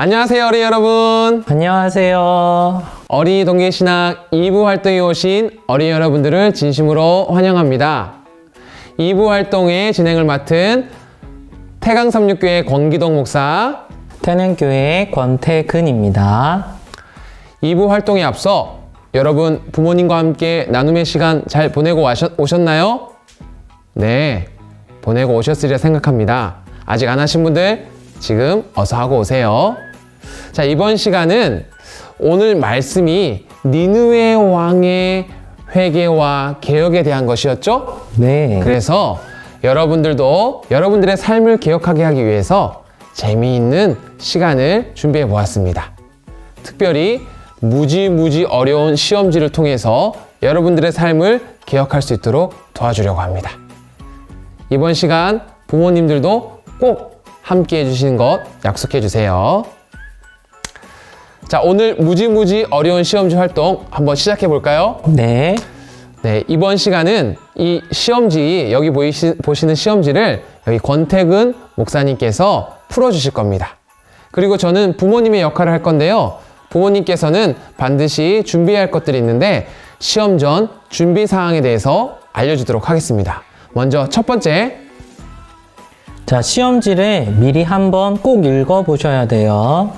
안녕하세요, 어린이 여러분. 안녕하세요. 어린이 동계신학 2부 활동에 오신 어린이 여러분들을 진심으로 환영합니다. 2부 활동의 진행을 맡은 태강삼육교회 권기동 목사, 태능교회 권태근입니다. 2부 활동에 앞서 여러분 부모님과 함께 나눔의 시간 잘 보내고 오셨나요? 네, 보내고 오셨으리라 생각합니다. 아직 안 하신 분들 지금 어서 하고 오세요. 자, 이번 시간은 오늘 말씀이 니느웨 왕의 회개와 개혁에 대한 것이었죠? 네. 그래서 여러분들도 여러분들의 삶을 개혁하게 하기 위해서 재미있는 시간을 준비해 보았습니다. 특별히 무지무지 어려운 시험지를 통해서 여러분들의 삶을 개혁할 수 있도록 도와주려고 합니다. 이번 시간 부모님들도 꼭 함께 해주시는 것 약속해 주세요. 자, 오늘 무지무지 어려운 시험지 활동 한번 시작해 볼까요? 네. 네, 이번 시간은 이 시험지, 여기 보이시, 보시는 시험지를 여기 권태근 목사님께서 풀어주실 겁니다. 그리고 저는 부모님의 역할을 할 건데요. 부모님께서는 반드시 준비해야 할 것들이 있는데 시험 전 준비 사항에 대해서 알려주도록 하겠습니다. 먼저 첫 번째, 자, 시험지를 미리 한번 꼭 읽어 보셔야 돼요.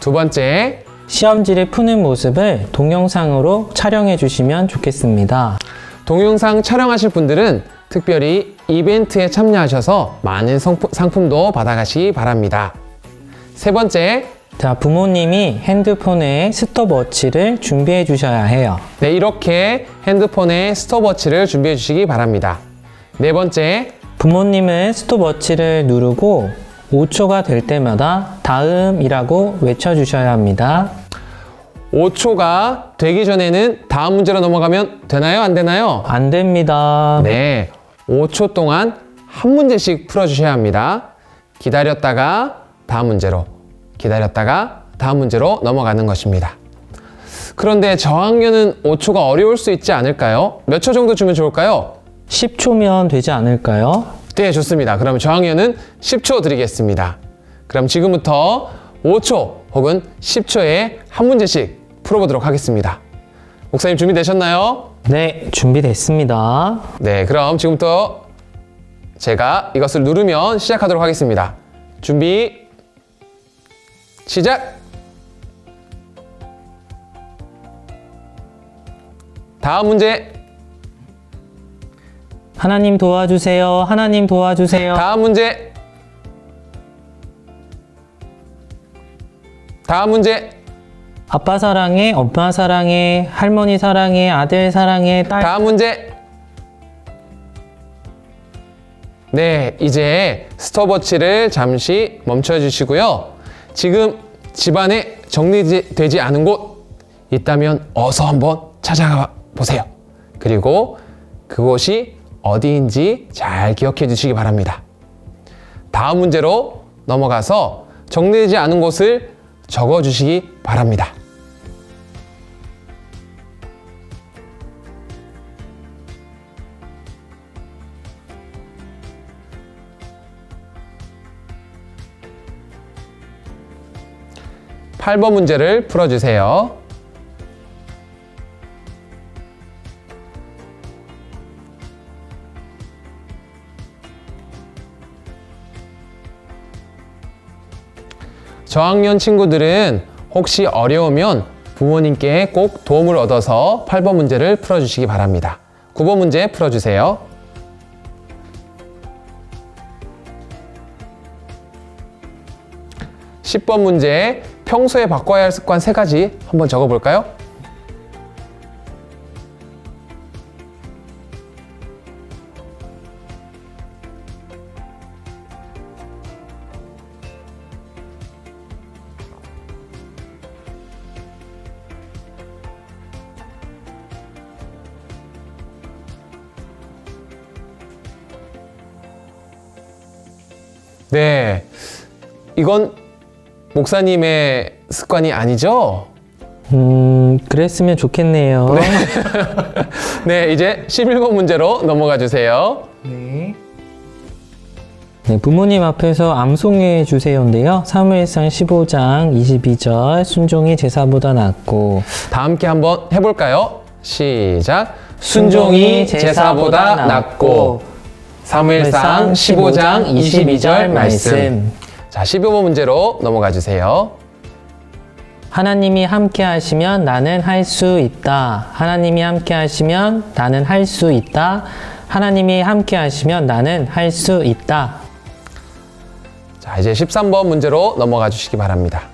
두 번째, 시험지를 푸는 모습을 동영상으로 촬영해 주시면 좋겠습니다. 동영상 촬영하실 분들은 특별히 이벤트에 참여하셔서 많은 성품- 상품도 받아가시기 바랍니다. 세 번째, 자, 부모님이 핸드폰에 스톱워치를 준비해 주셔야 해요. 네, 이렇게 핸드폰에 스톱워치를 준비해 주시기 바랍니다. 네 번째, 부모님은 스톱워치를 누르고 5초가 될 때마다 다음이라고 외쳐 주셔야 합니다. 5초가 되기 전에는 다음 문제로 넘어가면 되나요? 안 되나요? 안 됩니다. 네, 5초 동안 한 문제씩 풀어주셔야 합니다. 기다렸다가 다음 문제로, 기다렸다가 다음 문제로 넘어가는 것입니다. 그런데 저학년은 5초가 어려울 수 있지 않을까요? 몇 초 정도 주면 좋을까요? 10초면 되지 않을까요? 네, 좋습니다. 그럼 저학년은 10초 드리겠습니다. 그럼 지금부터 5초 혹은 10초에 한 문제씩 풀어보도록 하겠습니다. 목사님 준비되셨나요? 네, 준비됐습니다. 네, 그럼 지금부터 제가 이것을 누르면 시작하도록 하겠습니다. 준비, 시작! 다음 문제, 하나님 도와주세요. 하나님 도와주세요. 다음 문제. 다음 문제. 아빠 사랑해, 엄마 사랑해, 할머니 사랑해, 아들 사랑해, 딸. 다음 문제. 네, 이제 스톱워치를 잠시 멈춰 주시고요. 지금 집안에 정리되지 않은 곳 있다면 어서 한번 찾아가 보세요. 그리고 그곳이 어디인지 잘 기억해 주시기 바랍니다. 다음 문제로 넘어가서 정리되지 않은 곳을 적어 주시기 바랍니다. 팔번 문제를 풀어주세요. 저학년 친구들은 혹시 어려우면 부모님께 꼭 도움을 얻어서 8번 문제를 풀어주시기 바랍니다. 9번 문제 풀어주세요. 십 번 문제 평소에 바꿔야 할 습관 세 가지 한번 적어볼까요? 네. 이건 목사님의 습관이 아니죠? 음, 그랬으면 좋겠네요. 네, 이제 11번 문제로 넘어가 주세요. 네. 네, 부모님 앞에서 암송해 주세요인데요. 사무엘상 15장 22절 순종이 제사보다 낫고 다 함께 한번 해볼까요? 시작. 순종이 제사보다 낫고 사무엘상 15장 22절 말씀. 자, 15번 문제로 넘어가 주세요. 하나님이 함께 하시면 나는 할 수 있다. 하나님이 함께 하시면 나는 할 수 있다. 하나님이 함께 하시면 나는 할 수 있다. 자, 이제 13번 문제로 넘어가 주시기 바랍니다.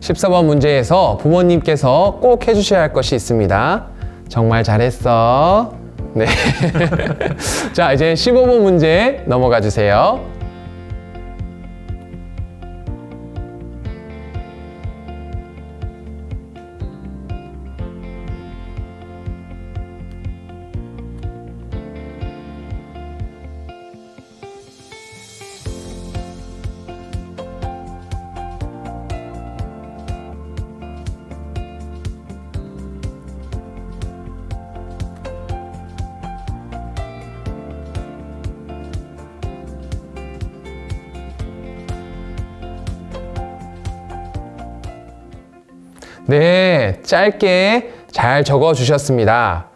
(14번) 문제에서 부모님께서 꼭 해주셔야 할 것이 있습니다. 정말 잘했어. 네. 자 이제 (15번) 문제 넘어가 주세요 네, 짧게 잘 적어 주셨습니다.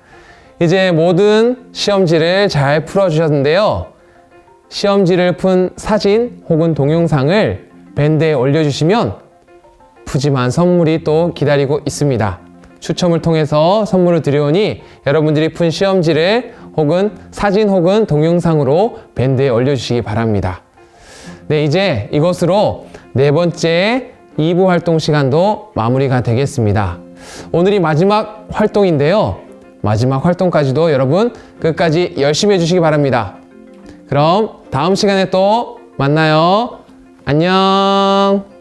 이제 모든 시험지를 잘 풀어 주셨는데요. 시험지를 푼 사진 혹은 동영상을 밴드에 올려주시면 푸짐한 선물이 또 기다리고 있습니다. 추첨을 통해서 선물을 드리오니 여러분들이 푼 시험지를 혹은 사진 혹은 동영상으로 밴드에 올려주시기 바랍니다. 네, 이제 이것으로 네 번째 2부 활동 시간도 마무리가 되겠습니다. 오늘이 마지막 활동인데요. 마지막 활동까지도 여러분 끝까지 열심히 해주시기 바랍니다. 그럼 다음 시간에 또 만나요. 안녕.